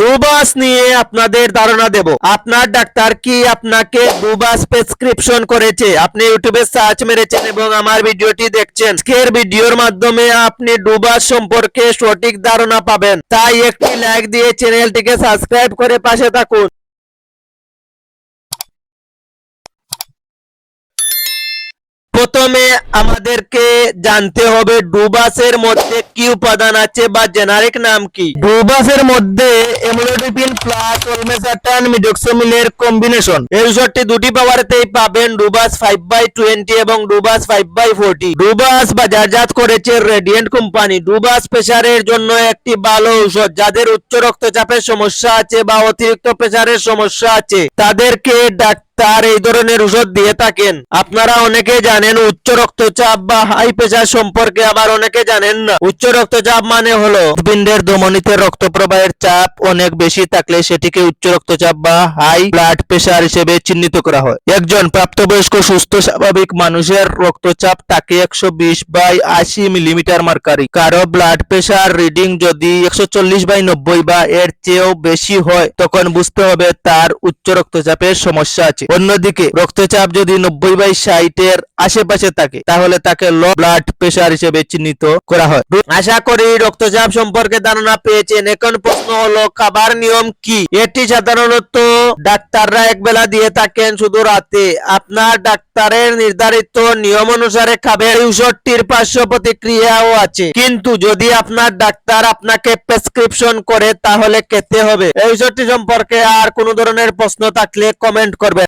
ডুবাস নিয়ে আপনাদের ধারণা দেব। আপনার ডাক্তার কি আপনাকে ডুবাস প্রেসক্রিপশন করেছে? আপনি ইউটিউবে সার্চ মেরেছেন এবং আমার ভিডিওটি দেখছেন। আজকের ভিডিওর মাধ্যমে আপনি ডুবাস সম্পর্কে সঠিক ধারণা পাবেন। তাই একটি লাইক দিয়ে চ্যানেলটিকে সাবস্ক্রাইব করে পাশে থাকুন। প্রথমে আমাদেরকে জানতে হবে ডুবাসের মধ্যে কি উপাদান আছে বা জেনারিক নাম কি? ডুবাসের মধ্যে এমোলোডিপিন প্লাস অলমেসাটান মিডক্সোমিলের কম্বিনেশন। এই ওষুধটি দুটি পাওয়ারতেই পাবেন ডুবাস ফাইভ বাই টোয়েন্টি এবং ডুবাস ফাইভ বাই ফোরটি। ডুবাস বাজারজাত করেছে রেডিয়েন্ট কোম্পানি। ডুবাস প্রেসারের জন্য একটি ভালো ঔষধ যাদের উচ্চ রক্তচাপের সমস্যা আছে বা অতিরিক্ত প্রেসারের সমস্যা আছে। তাদেরকে ডাক্তার তার এই ধরনের ওষুধ দিয়ে থাকেন। আপনারা অনেকে জানেন উচ্চ রক্তচাপ বা হাই প্রেসার সম্পর্কে, আবার অনেকে জানেন না। উচ্চ রক্তচাপ মানে হলো হৃৎপিণ্ডের ধমনীতে রক্ত প্রবাহের চাপ অনেক বেশি থাকলে সেটিকে উচ্চ রক্তচাপ বা হাই ব্লাড প্রেসার হিসেবে চিহ্নিত করা হয়। একজন প্রাপ্তবয়স্ক সুস্থ, স্বাভাবিক মানুষের রক্তচাপ থাকে একশো বিশ বাই আশি মিলিমিটার মার্কারি। কারও ব্লাড প্রেসার রিডিং যদি একশো চল্লিশ বাই নব্বই বা এর চেয়েও বেশি হয়, তখন বুঝতে হবে তার উচ্চ রক্তচাপের সমস্যা আছে। অন্যদিকে রক্তচাপ যদি নব্বই বাই ষাটের আশেপাশে থাকে, তাহলে তাকে লো ব্লাড প্রেসার হিসেবে চিহ্নিত করা হয়। আশা করি রক্তচাপ সম্পর্কে ধারণা পেয়েছেন। এখন প্রশ্ন হলো, খাবার নিয়ম কি? এটি সাধারণত ডাক্তাররা একবেলা দিয়ে থাকেন শুধু রাতে। আপনার ডাক্তারের নির্ধারিত নিয়ম অনুসারে খাবেন এই ওষুধটির পার্শ্ব প্রতিক্রিয়াও আছে। কিন্তু যদি আপনার ডাক্তার আপনাকে প্রেসক্রিপশন করে, তাহলে খেতে হবে। এই ওষুধটি সম্পর্কে আর কোনো ধরনের প্রশ্ন থাকলে কমেন্ট করবেন।